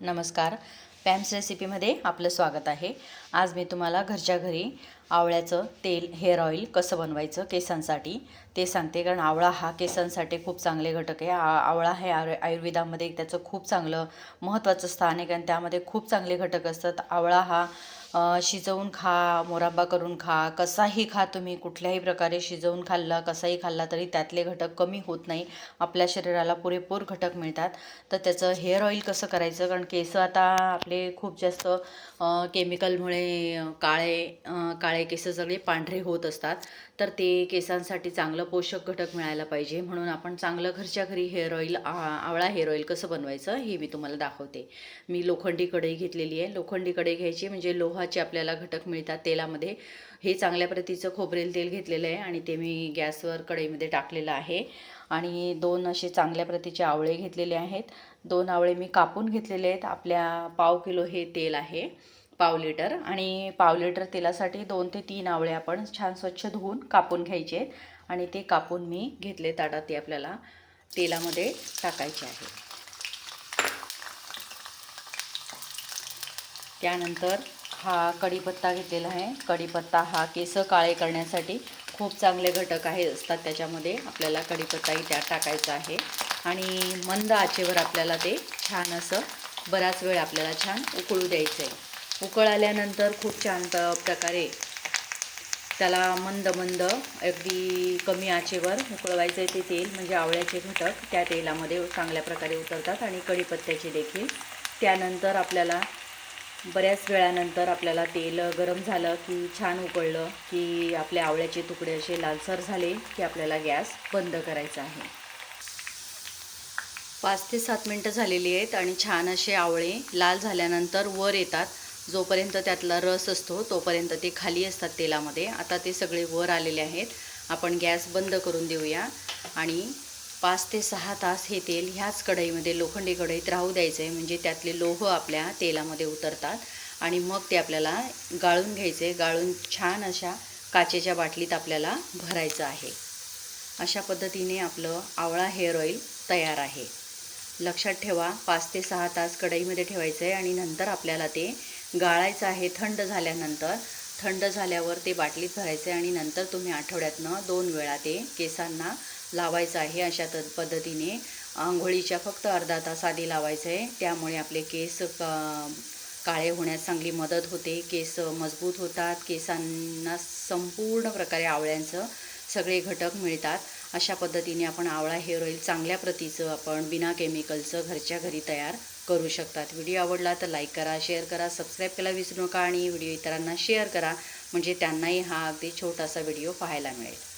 नमस्कार. पॅम्स रेसिपीमध्ये आपलं स्वागत आहे. आज मी तुम्हाला घरच्या घरी आवळ्याचं तेल हेअर ऑइल कसं बनवायचं केसांसाठी ते सांगते. कारण आवळा हा केसांसाठी खूप चांगले घटक आहे. आ आवळा हे आयु आयुर्वेदामध्ये त्याचं खूप चांगलं महत्त्वाचं स्थान आहे. कारण त्यामध्ये खूप चांगले घटक असतात. आवळा हा शिजवून खा मोरांबा करून खा. कसाही खा तुम्ही कुठल्याही प्रकारे शिजवून खाल्ला कसाही खाल्ला तरी त्यातले घटक कमी होत नाही. आपल्या शरीराला पुरेपूर घटक मिळतात. तर त्याचं हेअर ऑईल कसं करायचं? कारण केस आता आपले खूप जास्त केमिकलमुळे काळे काळे केस सगळे पांढरे होत असतात. तर ते केसांसाठी चांगलं पोषक घटक मिळायला पाहिजे. म्हणून आपण चांगलं घरच्या घरी हेअर ऑईल आ- आवळा हेअर ऑईल कसं बनवायचं हे मी तुम्हाला दाखवते. मी लोखंडी कढई घेतलेली आहे. लोखंडी कढई घ्यायची म्हणजे लोह लोहाचे आपल्याला घटक मिळतात तेलामध्ये. हे चांगल्या प्रतीचं खोबरेल तेल घेतलेलं आहे आणि ते मी गॅसवर कढईमध्ये टाकलेलं आहे. आणि दोन असे चांगल्या प्रतीचे आवळे घेतलेले आहेत. दोन आवळे मी कापून घेतलेले आहेत. आपल्या पाव किलो हे तेल आहे पाव लिटर. आणि पाव लिटर तेलासाठी दोन ते तीन आवळे आपण छान स्वच्छ धुवून कापून घ्यायचे आहेत. आणि ते कापून मी घेतले ताटात ते आपल्याला तेलामध्ये टाकायचे आहे. त्यानंतर हा कढीपत्ता घेतलेला आहे. कढीपत्ता हा केस काळे करण्यासाठी खूप चांगले घटक आहे असतात त्याच्यामध्ये. आपल्याला कढीपत्ताही त्यात टाकायचा आहे. आणि मंद आचेवर आपल्याला ते छान असं बराच वेळ आपल्याला छान उकळू द्यायचं आहे उकळ आल्यानंतर खूप छान प्रकारे त्याला मंद मंद अगदी कमी आचेवर उकळवायचं आहे ते तेल म्हणजे आवळ्याचे घटक त्या तेलामध्ये चांगल्या प्रकारे उतरतात. आणि कढीपत्त्याचे देखील. त्यानंतर आपल्याला बऱ्याच वेळानंतर आपल्याला तेल गरम झालं की छान उकळलं की आपल्या आवळ्याचे तुकडे असे लालसर झाले की आपल्याला गॅस बंद करायचा आहे. पाच ते सात मिनटं झालेली आहेत आणि छान असे आवळे लाल झाल्यानंतर वर येतात. जोपर्यंत त्यातला रस असतो तोपर्यंत ते खाली असतात तेलामध्ये. आता ते सगळे वर आलेले आहेत. आपण गॅस बंद करून देऊया आणि पाच ते सहा तास हे तेल ह्याच कढईमध्ये लोखंडी कढईत राहू द्यायचं आहे म्हणजे त्यातले लोह आपल्या तेलामध्ये उतरतात आणि मग ते आपल्याला गाळून घ्यायचे गाळून छान अशा काचेच्या बाटलीत आपल्याला भरायचं आहे. अशा पद्धतीने आपलं आवळा हेअर ऑइल तयार आहे. लक्षात ठेवा पाच ते सहा तास कढईमध्ये ठेवायचं आहे आणि नंतर आपल्याला ते गाळायचं आहे थंड झाल्यानंतर थंड झाल्यावर ते बाटलीत भरायचं आहे आणि नंतर तुम्ही आठवड्यातनं दोन वेळा ते केसांना लावायचं आहे अशा त पद्धतीने. आंघोळीच्या फक्त अर्धा तास आधी लावायचं आहे त्यामुळे आपले केस क- काळे होण्यास चांगली मदत होते. केस मजबूत होतात. केसांना संपूर्ण प्रकारे आवळ्यांचं सगळे घटक मिळतात. अशा पद्धतीने आपण आवळा हेअर ऑईल चांगल्या प्रतीचं आपण बिना केमिकलचं घरच्या घरी तयार करू शकतात. व्हिडिओ आवडला तर लाईक करा शेअर करा सबस्क्राईब करायला विसरू नका आणि व्हिडिओ इतरांना शेअर करा. म्हणजे त्यांनाही हा अगदी छोटासा व्हिडिओ पाहायला मिळेल.